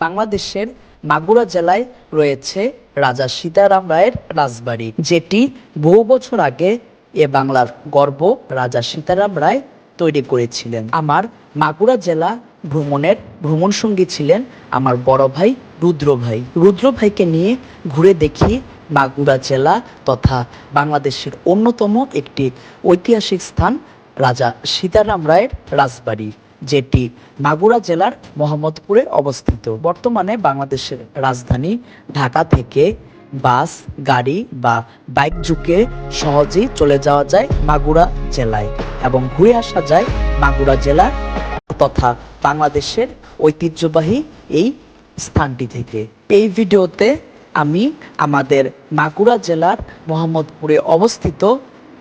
বাংলাদেশের মাগুরা জেলায় রয়েছে রাজা সীতারাম রায়ের রাজবাড়ি, যেটি বহু বছর আগে এ বাংলার গর্ব রাজা সীতারাম রায় তৈরি করেছিলেন। আমার মাগুরা জেলা ভ্রমণের ভ্রমণ সঙ্গী ছিলেন আমার বড় ভাই রুদ্র ভাই। রুদ্র ভাইকে নিয়ে ঘুরে দেখি মাগুরা জেলা তথা বাংলাদেশের অন্যতম একটি ঐতিহাসিক স্থান রাজা সীতারাম রায়ের রাজবাড়ি। যেটি মাগুরা জেলার মোহাম্মদপুরে অবস্থিত। বর্তমানে বাংলাদেশের রাজধানী ঢাকা থেকে বাস, গাড়ি বা বাইক যুগে সহজেই চলে যাওয়া যায় মাগুরা জেলায় এবং ঘুরে আসা যায় মাগুরা জেলার তথা বাংলাদেশের ঐতিহ্যবাহী এই স্থানটি থেকে। এই ভিডিওতে আমি আমাদের মাগুরা জেলার মোহাম্মদপুরে অবস্থিত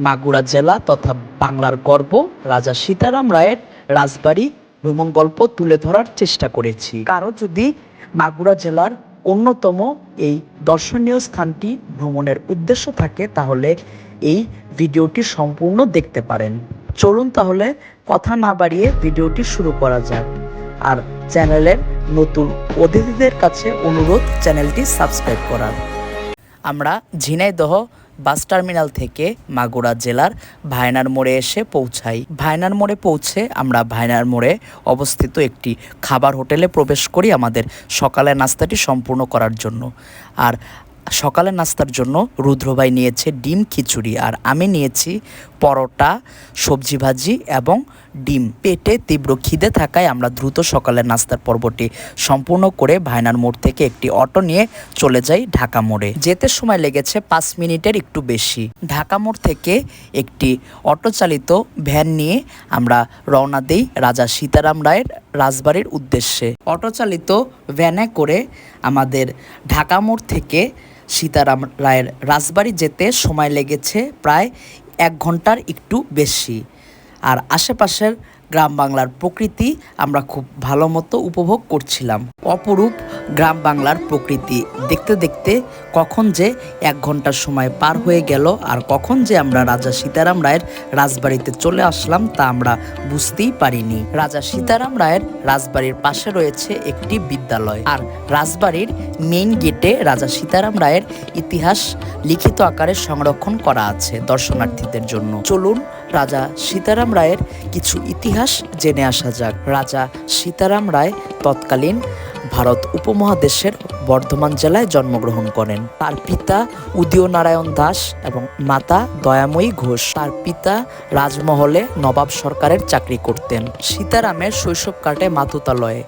মাগুরা জেলা তথা বাংলার গর্ব রাজা সীতারাম রায়ের রাজবাড়ি ভ্রমণ গল্প তুলে ধরার চেষ্টা করেছি। কারও যদি মাগুরা জেলার অন্যতম এই দর্শনীয় স্থানটি ভ্রমণের উদ্দেশ্য থাকে, তাহলে এই ভিডিওটি সম্পূর্ণ দেখতে পারেন। চলুন তাহলে কথা না বাড়িয়ে ভিডিওটি শুরু করা যাক। আর চ্যানেলের নতুন অতিথিদের কাছে অনুরোধ, চ্যানেলটি সাবস্ক্রাইব করার। আমরা ঝিনাইদহ বাস টার্মিনাল থেকে মাগুরা জেলার ভায়নার মোড়ে এসে পৌঁছাই। ভায়নার মোড়ে পৌঁছে আমরা ভায়নার মোড়ে অবস্থিত একটি খাবার হোটেলে প্রবেশ করি আমাদের সকালের নাস্তাটি সম্পূর্ণ করার জন্য। আর সকালে নাস্তার জন্য রুদ্রভাই নিয়েছে ডিম খিচুড়ি। আর আমি নিয়েছি পরোটা, সবজি ভাজি এবং ডিম পেটে তীব্র খিদে থাকায় আমরা দ্রুত সকালের নাস্তার পর্বটি সম্পূর্ণ করে ভায়নার মোড় থেকে একটি অটো নিয়ে চলে যাই ঢাকা মোড়ে। যেতে সময় লেগেছে পাঁচ মিনিটের একটু বেশি। ঢাকা মোড় থেকে একটি অটো চালিত ভ্যান নিয়ে আমরা রওনা দিই রাজা সীতারাম রায়ের রাজবাড়ির উদ্দেশ্যে। অটো চালিত ভ্যানে করে আমাদের ঢাকা মোড় থেকে সীতারাম রায়ের রাজবাড়ি যেতে সময় লেগেছে প্রায় এক ঘণ্টার একটু বেশি। আর আশেপাশের গ্রাম বাংলার প্রকৃতি আমরা খুব ভালো মতো উপভোগ করছিলাম। অপরূপ গ্রাম বাংলার প্রকৃতি। দেখতে দেখতে কখন যে এক ঘণ্টার সময় পার হয়ে গেল আর কখন যে আমরা রাজা সীতারাম রায়ের রাজবাড়িতে চলে আসলাম তা আমরা বুঝতেই পারিনি। রাজা সীতারাম রায়ের রাজবাড়ির পাশে রয়েছে একটি বিদ্যালয় আর রাজবাড়ির মেইন গেটে রাজা সীতারাম রায়ের ইতিহাস লিখিত আকারে সংরক্ষণ করা আছে দর্শনার্থীদের জন্য। চলুন রাজা সীতারাম রায়ের কিছু ইতিহাস জেনে আসা যাক। রাজা সীতারাম রায় তৎকালীন ভারত উপমহাদেশের বর্ধমান জেলায় জন্মগ্রহণ করেন। তার পিতা উদয় নারায়ণ দাস এবং মাতা দয়াময়ী ঘোষ। তার পিতা রাজমহলে নবাব সরকারের চাকরি করতেন। সীতারামের শৈশব কাটে মাতুতালয়ে।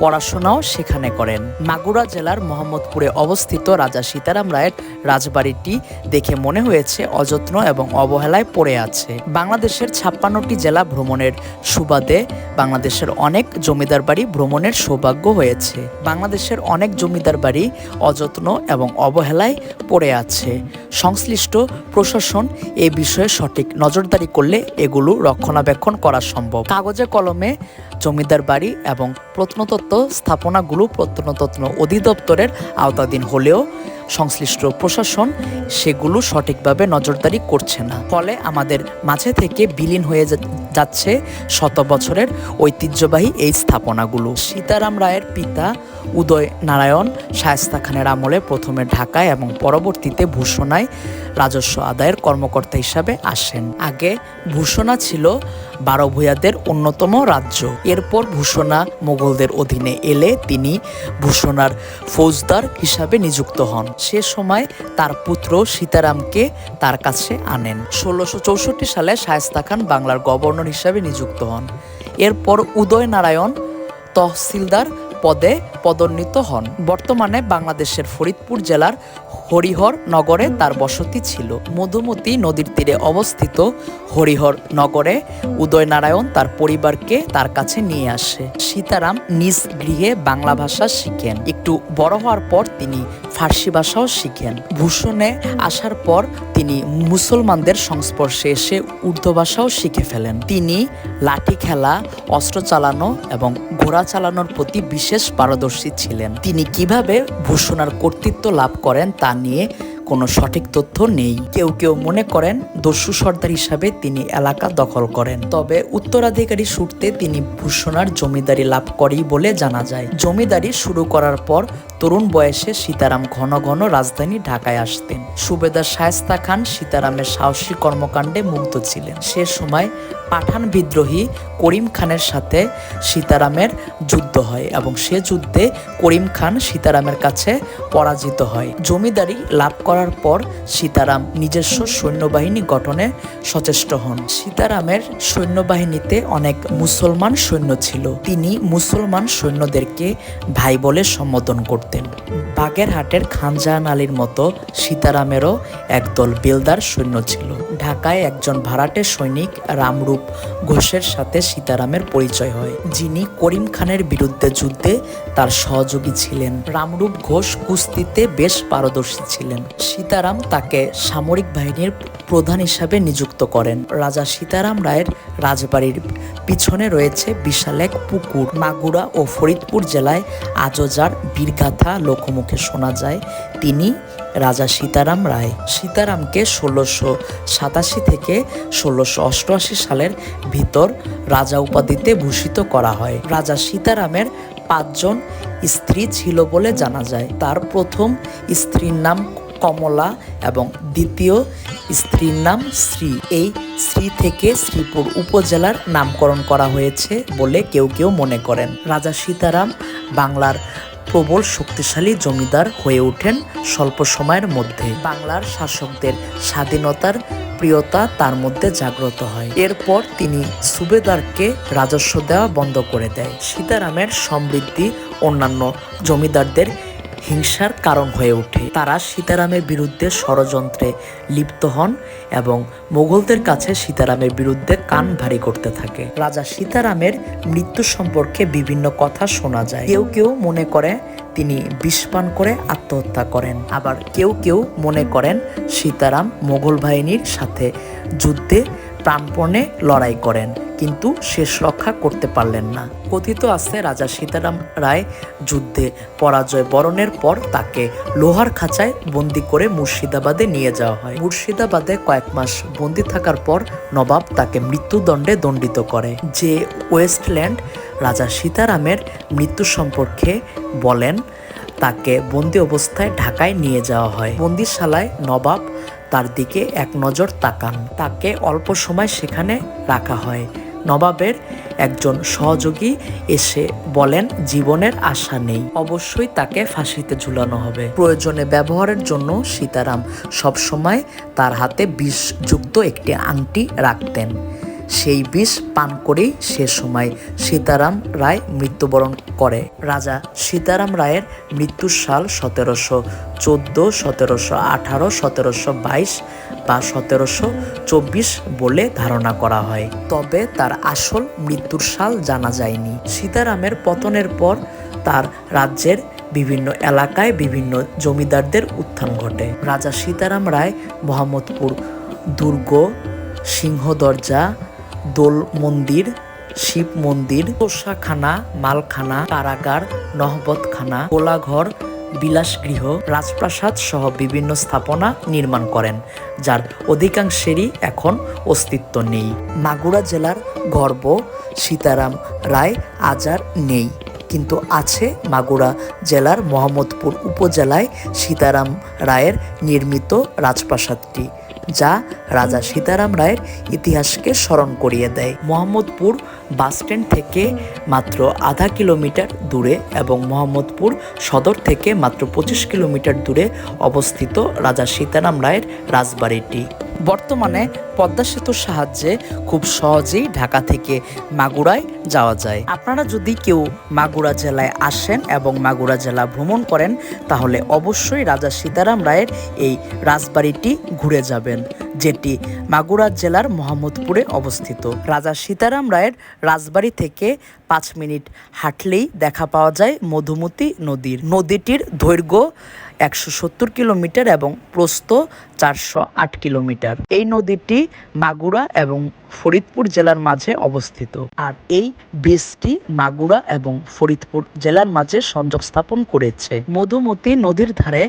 পড়াশোনাও সেখানে করেন। মাগুরা জেলার মোহাম্মদপুরে অবস্থিত রাজা সীতারাম রায়ের রাজবাড়িটি দেখে মনে হয়েছে অযত্ন এবং অবহেলায় পড়ে আছে। বাংলাদেশের ছাপ্পান্নটি জেলা ভ্রমণের সুবাদে বাংলাদেশের অনেক জমিদার বাড়ি ভ্রমণের সৌভাগ্য হয়েছে। বাংলাদেশের অনেক জমিদার বাড়ি অযত্ন এবং অবহেলায় পড়ে আছে। সংশ্লিষ্ট প্রশাসন এ বিষয়ে সঠিক নজরদারি করলে এগুলো রক্ষণাবেক্ষণ করা সম্ভব। কাগজে কলমে জমিদার বাড়ি এবং প্রত্নতত্ত্ব স্থাপনাগুলো প্রত্নতত্ন অধিদপ্তরের আওতাধীন হলেও সংশ্লিষ্ট প্রশাসন সেগুলো সঠিকভাবে নজরদারি করছে না। ফলে আমাদের মাঝে থেকে বিলীন হয়ে যাচ্ছে শত বছরের ঐতিহ্যবাহী এই স্থাপনাগুলো। সীতারাম রায়ের পিতা উদয় নারায়ণ শায়স্তা খানের আমলে প্রথমে ঢাকায় এবং পরবর্তীতে ভূষণায় রাজস্ব আদায়ের কর্মকর্তা হিসাবে আসেন। আগে ভূষণা ছিল বারো ভূয়াদের অন্যতম রাজ্য। এরপর ভূষণা মোগলদের অধীনে এলে তিনি ভূষণার ফৌজদার হিসাবে নিযুক্ত হন। সে সময় তার পুত্র সীতারামকে তার কাছে আনেন। ষোলোশো চৌষট্টি সালে শায়স্তা খান বাংলার গভর্নর হিসাবে নিযুক্ত হন। এরপর উদয় নারায়ণ তহসিলদার পদে পদোন্নীত হন। বর্তমানে বাংলাদেশের ফরিদপুর জেলার হরিহর নগরে তার বসতি ছিল। মধুমতি নদীর তীরে অবস্থিত হরিহর নগরে উদয়নারায়ণ তার পরিবারকে তার কাছে নিয়ে আসে। সীতারাম নিজ গৃহে বাংলা ভাষা শিখেন। একটু বড় হওয়ার পর তিনি ফার্সি ভাষাও শিখেন। ভূষণে আসার পর তিনি মুসলমানদের সংস্পর্শে এসে উর্দু ভাষাও শিখে ফেলেন। তিনি লাঠি খেলা, অস্ত্র চালানো এবং ঘোড়া চালানোর প্রতি বিশেষ পারদর্শী ছিলেন। তিনি কীভাবে ভূষণার কর্তৃত্ব লাভ করেন তা নিয়ে কোনো সঠিক তথ্য নেই। কেউ কেউ মনে করেন দস্যু সর্দার হিসাবে তিনি এলাকা দখল করেন। তবে উত্তরাধিকারী সূত্রে তিনি ভূষণার জমিদারি লাভ করেই বলে জানা যায়। জমিদারি শুরু করার পর তরুণ বয়সে সীতারাম ঘন ঘন রাজধানী ঢাকায় আসতেন। সুবেদার শায়েস্তা খান সীতারামের সাহসী কর্মকাণ্ডে মুগ্ধ ছিলেন। সে সময় পাঠান বিদ্রোহী করিম খানের সাথে সীতারামের যুদ্ধ হয় এবং সে যুদ্ধে করিম খান সীতারামের কাছে পরাজিত হয়। জমিদারি লাভ করার পর সীতারাম নিজস্ব সৈন্যবাহিনী গঠনে সচেষ্ট হন। সীতারামের সৈন্যবাহিনীতে অনেক মুসলমান সৈন্য ছিল। তিনি মুসলমান সৈন্যদেরকে ভাই বলে সম্বোধন করতেন। বাগেরহাটের খানজাহান আলীর মতো সীতারামেরও একদল বেলদার সৈন্য ছিল। ঢাকায় একজন ভাড়াটে সৈনিক রামরূপ ঘোষের সাথে সীতারামের পরিচয় হয়। যিনি করিম খানের বিরুদ্ধে যুদ্ধে তার সহযোগী ছিলেন। রামরূপ ঘোষ কুস্তিতে বেশ পারদর্শী ছিলেন। সীতারাম তাকে সামরিক বাহিনীর প্রধান হিসাবে নিযুক্ত করেন। রাজা সীতারাম রায়ের রাজবাড়ির পিছনে রয়েছে বিশাল এক পুকুর। মাগুরা ও ফরিদপুর জেলায় আজও যার বীরগাথা লোকমুখে শোনা যায়, তিনি রাজা সীতারাম রায়। সীতারামকে ষোলোশো সাতাশি থেকে ষোলোশো অষ্টআশি সালের ভিতর রাজা উপাধিতে ভূষিত করা হয়। রাজা সীতারামের পাঁচজন স্ত্রী ছিল বলে জানা যায়। তার প্রথম স্ত্রীর নাম কমলা এবং দ্বিতীয় স্ত্রীর নাম শ্রী। এই শ্রী থেকে শ্রীপুর উপজেলার নামকরণ করা হয়েছে বলে কেউ কেউ মনে করেন। রাজা সীতারাম বাংলার প্রবল শক্তিশালী জমিদার হয়ে ওঠেন স্বল্প সময়ের মধ্যে। বাংলার শাসকদের স্বাধীনতার প্রিয়তা তার মধ্যে জাগ্রত হয়। এরপর তিনি সুবেদারকে রাজস্ব দেওয়া বন্ধ করে দেয়। সীতারামের সমৃদ্ধি অন্যান্য জমিদারদের হিংসার কারণ হয়ে ওঠে। তারা সীতারামের বিরুদ্ধে ষড়যন্ত্রে লিপ্ত হন এবং মোগলদের কাছে সীতারামের বিরুদ্ধে কান ভারী করতে থাকে। রাজা সীতারামের মৃত্যু সম্পর্কে বিভিন্ন কথা শোনা যায়। কেউ কেউ মনে করে তিনি বিষপান করে আত্মহত্যা করেন। আবার কেউ কেউ মনে করেন সীতারাম মোগল বাহিনীর সাথে যুদ্ধে প্রাণপণে লড়াই করেন। কিন্তু শেষ রক্ষা করতে পারলেন না। কথিত আছে, রাজা সীতারাম রায় যুদ্ধে পরাজয় বরণের পর তাকে লোহার খাঁচায় বন্দি করে মুর্শিদাবাদে নিয়ে যাওয়া হয়। মুর্শিদাবাদে কয়েক মাস বন্দি থাকার পর নবাব তাকে মৃত্যুদণ্ডে দণ্ডিত করে। যে ওয়েস্টল্যান্ড রাজা সীতারামের মৃত্যু সম্পর্কে বলেন, তাকে বন্দি অবস্থায় ঢাকায় নিয়ে যাওয়া হয়। বন্দিশালায় নবাব তার দিকে এক নজর তাকান। তাকে অল্প সময় সেখানে রাখা হয়। নবাবের একজন সহযোগী এসে বলেন, জীবনের আশা নেই। অবশ্যই তাকে ফাঁসিতে ঝুলানো হবে। প্রয়োজনে ব্যবহারের জন্য সীতারাম সবসময় তার হাতে বিষযুক্ত একটি আংটি রাখতেন। সেই বিষ পান করেই সে সময় সীতারাম রায় মৃত্যুবরণ করে। রাজা সীতারাম রায়ের মৃত্যুর সাল সতেরোশো চোদ্দ, সতেরোশো আঠারো, সতেরোশো বাইশ বা সতেরোশো চব্বিশ বলে ধারণা করা হয়। তবে তার আসল মৃত্যুর সাল জানা যায়নি। সীতারামের পতনের পর তার রাজ্যের বিভিন্ন এলাকায় বিভিন্ন জমিদারদের উত্থান ঘটে। রাজা সীতারাম রায়, মোহাম্মদপুর দুর্গ সিংহ দরজা দোল মন্দির শিব মন্দির তোষাখানা, মালখানা, কারাগার, নহবতখানা, কোলাঘর, বিলাসগৃহ, রাজপ্রাসাদ সহ বিভিন্ন স্থাপনা নির্মাণ করেন, যার অধিকাংশেরই এখন অস্তিত্ব নেই। মাগুরা জেলার গর্ব, সীতারাম রায় আজার নেই, কিন্তু আছে মাগুরা জেলার মোহাম্মদপুর উপজেলায় সীতারাম রায়ের নির্মিত রাজপ্রাসাদটি। যা রাজা সীতারাম রায়ের ইতিহাসকে স্মরণ করিয়ে দেয়। মোহাম্মদপুর বাসস্ট্যান্ড থেকে মাত্র আধা কিলোমিটার দূরে এবং মোহাম্মদপুর সদর থেকে মাত্র পঁচিশ কিলোমিটার দূরে অবস্থিত রাজা সীতারাম রায়ের রাজবাড়িটি। বর্তমানে পদ্মা সেতুর সাহায্যে খুব সহজেই ঢাকা থেকে মাগুরায় যাওয়া যায়। আপনারা যদি কেউ মাগুরা জেলায় আসেন এবং মাগুরা জেলা ভ্রমণ করেন, তাহলে অবশ্যই রাজা সীতারাম রায়ের এই রাজবাড়িটি ঘুরে যাবেন, যেটি মাগুরা জেলার মোহাম্মদপুরে অবস্থিত। রাজা সীতারাম রায়ের রাজবাড়ি থেকে পাঁচ মিনিট হাঁটলেই দেখা পাওয়া যায় মধুমতি নদীর। নদীটির দৈর্ঘ্য একশো সত্তর কিলোমিটার এবং প্রস্থ চারশো আট কিলোমিটার। এই নদীটি মাগুরা এবং ফরিদপুর জেলার মাঝে অবস্থিত। আর এই ব্রিজটি মাগুরা এবং ফরিদপুর জেলার মাঝে সংযোগ স্থাপন করেছে। মধুমতি নদীর ধারে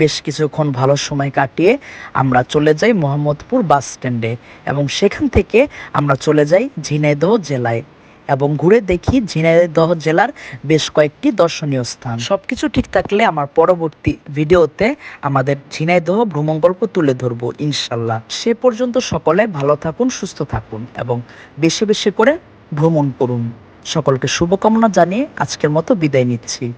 বেশ কিছুক্ষণ ভালো সময় কাটিয়ে আমরা চলে যাই মোহাম্মদপুর বাস স্ট্যান্ডে এবং সেখান থেকে আমরা চলে যাই ঝিনাইদহ জেলায়। এবং ঘুরে দেখি ঝিনাইদহ জেলার বেশ কয়েকটি দর্শনীয় স্থান। সবকিছু ঠিক থাকলে আমার পরবর্তী ভিডিওতে আমাদের ঝিনাইদহ ভ্রমণ গল্প তুলে ধরবো, ইনশাল্লাহ। সে পর্যন্ত সকলে ভালো থাকুন, সুস্থ থাকুন এবং বেশি বেশি করে ভ্রমণ করুন। সকলকে শুভকামনা জানিয়ে আজকের মতো বিদায় নিচ্ছি।